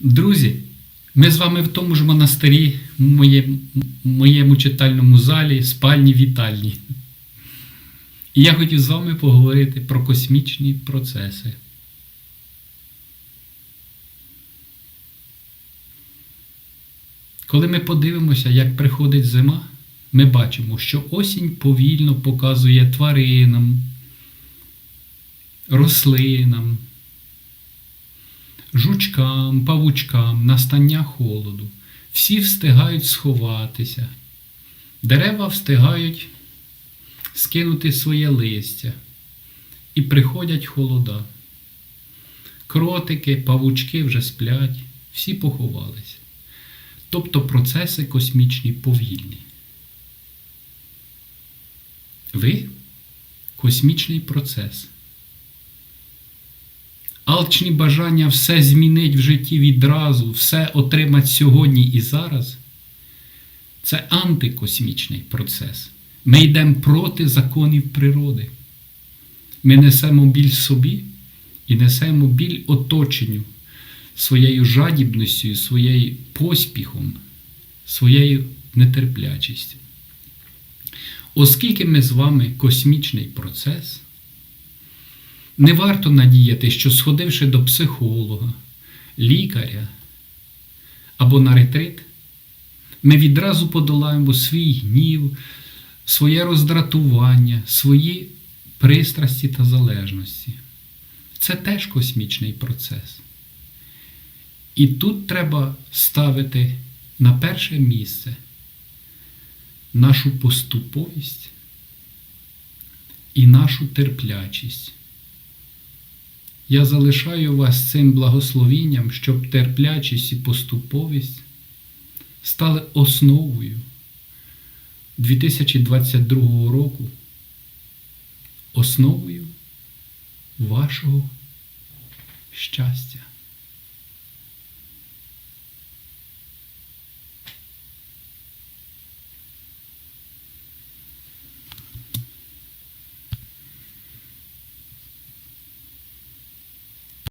Друзі, ми з вами в тому ж монастирі, в моєму, моєму читальному залі, спальні вітальні. І я хотів з вами поговорити про космічні процеси. Коли ми подивимося, як приходить зима, ми бачимо, що осінь повільно показує тваринам, рослинам, жучкам, павучкам настання холоду. Всі встигають сховатися. Дерева встигають скинути своє листя. І приходять холода. Кротики, павучки вже сплять, всі поховалися. Тобто процеси космічні повільні. Ви космічний процес. Алчні бажання все змінить в житті відразу, все отримати сьогодні і зараз. Це антикосмічний процес. Ми йдемо проти законів природи. Ми несемо біль собі і несемо біль оточенню своєю жадібністю, своєю поспіхом, своєю нетерплячістю. Оскільки ми з вами космічний процес, не варто надіяти, що сходивши до психолога, лікаря або на ретрит, ми відразу подолаємо свій гнів, своє роздратування, свої пристрасті та залежності. Це теж космічний процес. І тут треба ставити на перше місце нашу поступовість і нашу терплячість. Я залишаю вас цим благословінням, щоб терплячість і поступовість стали основою 2022 року, основою вашого щастя.